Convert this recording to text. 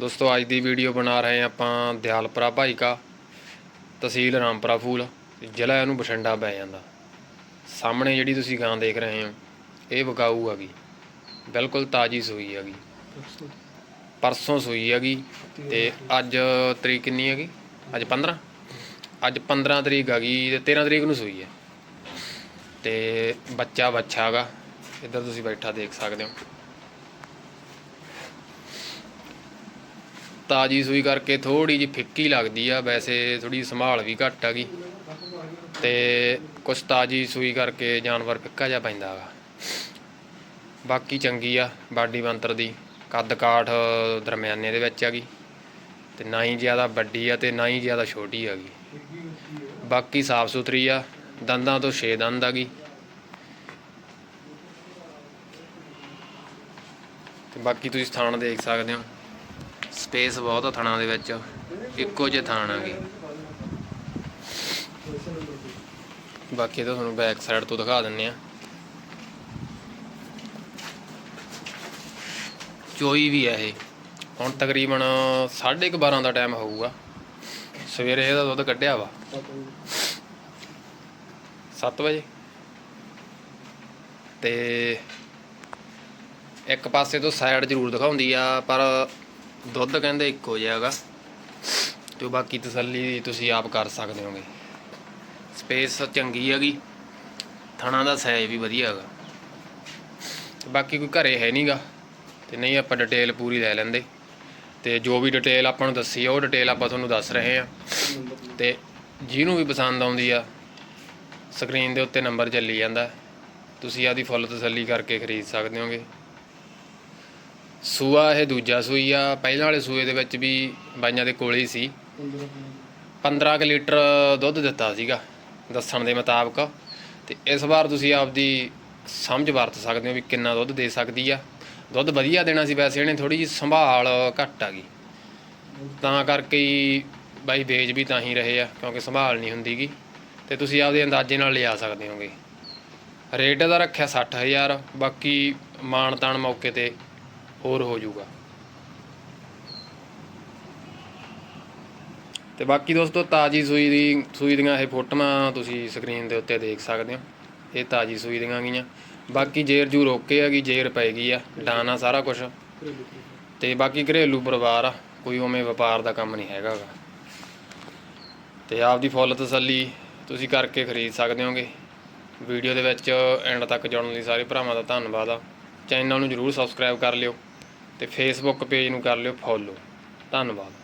ਦੋਸਤੋ, ਅੱਜ ਦੀ ਵੀਡੀਓ ਬਣਾ ਰਹੇ ਹਾਂ ਆਪਾਂ ਦਿਆਲਪੁਰਾ ਭਾਈ ਕਾ, ਤਹਿਸੀਲ ਰਾਮਪੁਰਾ ਫੂਲ ਜ਼ਿਲ੍ਹਾ ਇਹਨੂੰ ਬਠਿੰਡਾ ਪੈ ਜਾਂਦਾ। ਸਾਹਮਣੇ ਜਿਹੜੀ ਤੁਸੀਂ ਗਾਂ ਦੇਖ ਰਹੇ ਹੋ, ਇਹ ਵਿਕਾਊ ਹੈਗੀ। ਬਿਲਕੁਲ ਤਾਜੀ ਸੂਈ ਹੈਗੀ। ਪਰਸੋਂ ਸੂਈ ਹੈਗੀ, ਤੇ ਅੱਜ ਤਰੀਕ ਕਿੰਨੀ ਹੈਗੀ? ਅੱਜ 15 ਅੱਜ 15 ਤਰੀਕ ਹੈਗੀ, ਤੇ 13 ਤਰੀਕ ਨੂੰ ਸੂਈ ਹੈ। ਤੇ ਬੱਚਾ ਬੱਚਾ ਹੈਗਾ, ਇੱਧਰ ਤੁਸੀਂ ਬੈਠਾ ਦੇਖ ਸਕਦੇ ਹੋ। ਤਾਜੀ ਸੂਈ ਕਰਕੇ ਥੋੜੀ ਜਿਹੀ ਫਿੱਕੀ ਲੱਗਦੀ ਆ, ਵੈਸੇ ਥੋੜੀ ਸੰਭਾਲ ਵੀ ਘੱਟ ਹੈਗੀ ਤੇ ਕੁਛ ਤਾਜੀ ਸੂਈ ਕਰਕੇ ਜਾਨਵਰ ਫਿੱਕਾ ਜਿਹਾ ਪੈਂਦਾ ਹੈਗਾ ਬਾਕੀ ਚੰਗੀ ਆ, ਬਾਡੀ ਬੰਤਰ ਦੀ। ਕੱਦ ਕਾਠ ਦਰਮਿਆਨੇ ਦੇ ਵਿੱਚ ਹੈਗੀ ਤੇ ਨਾ ਹੀ ਜ਼ਿਆਦਾ ਵੱਡੀ ਆ ਤੇ ਨਾ ਹੀ ਜ਼ਿਆਦਾ ਛੋਟੀ ਹੈਗੀ ਬਾਕੀ ਸਾਫ਼ ਸੁਥਰੀ ਆ, ਦੰਦਾਂ ਤੋਂ 6 ਦੰਦ ਹੈਗੀ ਤੇ ਬਾਕੀ ਤੁਸੀਂ ਸਥਾਨ ਦੇਖ ਸਕਦੇ ਹੋ। ਸਪੇਸ ਬਹੁਤ ਆ ਥਾਣਾ ਦੇ ਵਿੱਚ। ਇੱਕੋ ਜਿਹੇ ਥਾਣ ਹੈਗੇ। ਬਾਕੀ ਤਾਂ ਤੁਹਾਨੂੰ ਬੈਕ ਸਾਈਡ ਤੋਂ ਦਿਖਾ ਦਿੰਨੇ ਆ। ਚੋਈ ਵੀ ਆ ਇਹ। ਹੁਣ ਤਕਰੀਬਨ 12:30 ਦਾ ਟਾਈਮ ਹੋਊਗਾ। ਸਵੇਰੇ ਇਹਦਾ ਦੁੱਧ ਕੱਢਿਆ ਵਾ। 7 ਵਜੇ। ਤੇ ਇੱਕ ਪਾਸੇ ਤੋਂ ਸਾਈਡ ਜ਼ਰੂਰ ਦਿਖਾਉਂਦੀ ਆ, ਪਰ ਦੁੱਧ ਕਹਿੰਦੇ ਇੱਕੋ ਜਿਹਾ ਹੈਗਾ ਤੇ ਬਾਕੀ ਤਸੱਲੀ ਤੁਸੀਂ ਆਪ ਕਰ ਸਕਦੇ ਹੋਗੇ। ਸਪੇਸ ਚੰਗੀ ਹੈਗੀ, ਥਣਾ ਦਾ ਸਾਈਜ਼ ਵੀ ਵਧੀਆ ਹੈਗਾ। ਤੇ ਬਾਕੀ ਕੋਈ ਘਰੇ ਹੈ ਨਹੀਂਗਾ ਤੇ ਨਹੀਂ ਆਪਾਂ ਡਿਟੇਲ ਪੂਰੀ ਲੈ ਲੈਂਦੇ। ਤੇ ਜੋ ਵੀ ਡਿਟੇਲ ਆਪਾਂ ਨੂੰ ਦੱਸੀ ਆ, ਉਹ ਡਿਟੇਲ ਆਪਾਂ ਤੁਹਾਨੂੰ ਦੱਸ ਰਹੇ ਆ। ਤੇ ਜਿਹਨੂੰ ਵੀ ਪਸੰਦ ਆਉਂਦੀ ਆ ਸਕਰੀਨ ਦੇ ਉੱਤੇ ਨੰਬਰ ਚੱਲੀ ਜਾਂਦਾ। ਤੁਸੀਂ ਆਦੀ ਫੁੱਲ ਤਸੱਲੀ ਕਰਕੇ ਖਰੀਦ ਸਕਦੇ ਹੋਗੇ। ਸੂਆ ਇਹ ਦੂਜਾ ਸੂਈ ਆ। ਪਹਿਲਾਂ ਵਾਲੇ ਸੂਏ ਦੇ ਵਿੱਚ ਵੀ ਬਾਈਆਂ ਦੇ ਕੋਲੇ ਹੀ ਸੀ। 15 ਕੁ ਲੀਟਰ ਦੁੱਧ ਦਿੱਤਾ ਸੀਗਾ, ਦੱਸਣ ਦੇ ਮੁਤਾਬਕ। ਤੇ ਇਸ ਵਾਰ ਤੁਸੀਂ ਆਪਦੀ ਸਮਝ ਵਰਤ ਸਕਦੇ ਹੋ ਵੀ ਕਿੰਨਾ ਦੁੱਧ ਦੇ ਸਕਦੀ ਆ। ਦੁੱਧ ਵਧੀਆ ਦੇਣਾ ਸੀ ਵੈਸੇ, ਇਹਨੇ ਥੋੜੀ ਜਿਹੀ ਸੰਭਾਲ ਘੱਟ ਆ ਗਈ। ਤਾਂ ਕਰਕੇ ਹੀ ਬਾਈ ਵੇਚ ਵੀ ਤਾਂ ਹੀ ਰਹੇ ਆ, ਕਿਉਂਕਿ ਸੰਭਾਲ ਨਹੀਂ ਹੁੰਦੀਗੀ ਤੇ ਤੁਸੀਂ ਆਪਦੇ ਅੰਦਾਜ਼ੇ ਨਾਲ ਲਿਆ ਸਕਦੇ ਹੋਗੇ। ਰੇਟ ਦਾ ਰੱਖਿਆ 60000 ਬਾਕੀ ਮਾਣ ਤਾਣ ਮੌਕੇ ਤੇ ਹੋਰ ਹੋ ਜਾਊਗਾ। ਤੇ ਬਾਕੀ ਦੋਸਤੋ, ਤਾਜੀ ਸੂਈ ਦੀ, ਸੂਈ ਦੀਆਂ ਇਹ ਫੋਟੋਆਂ ਤੁਸੀਂ ਸਕਰੀਨ ਦੇ ਉੱਤੇ ਦੇਖ ਸਕਦੇ ਹੋ। ਇਹ ਤਾਜੀ ਸੂਈ ਦੀਆਂ ਗਈਆਂ। ਬਾਕੀ ਜੇਰ ਜੂ ਰੋਕੇ ਹੈਗੀ ਜੇਰ ਪੈ ਗਈ ਆ, ਡਾਨਾ ਸਾਰਾ ਕੁਝ ਤੇ ਬਾਕੀ ਘਰੇਲੂ ਪਰਿਵਾਰ ਆ, ਕੋਈ ਉਵੇਂ ਵਪਾਰ ਦਾ ਕੰਮ ਨਹੀਂ ਹੈਗਾ ਗਾ। ਤੇ ਆਪਦੀ ਫੁੱਲ ਤਸੱਲੀ ਤੁਸੀਂ ਕਰਕੇ ਖਰੀਦ ਸਕਦੇ ਹੋਗੇ। ਵੀਡੀਓ ਦੇ ਵਿੱਚ ਐਂਡ ਤੱਕ ਜੁੜਨ ਲਈ ਸਾਰੇ ਭਰਾਵਾਂ ਦਾ ਧੰਨਵਾਦ ਆ। ਚੈਨਲ ਨੂੰ ਜਰੂਰ ਸਬਸਕ੍ਰਾਈਬ ਕਰ ਲਿਓ। ਤੇ ਫੇਸਬੁੱਕ ਪੇਜ ਨੂੰ ਕਰ ਲਿਓ ਫੋਲੋ ਧੰਨਵਾਦ।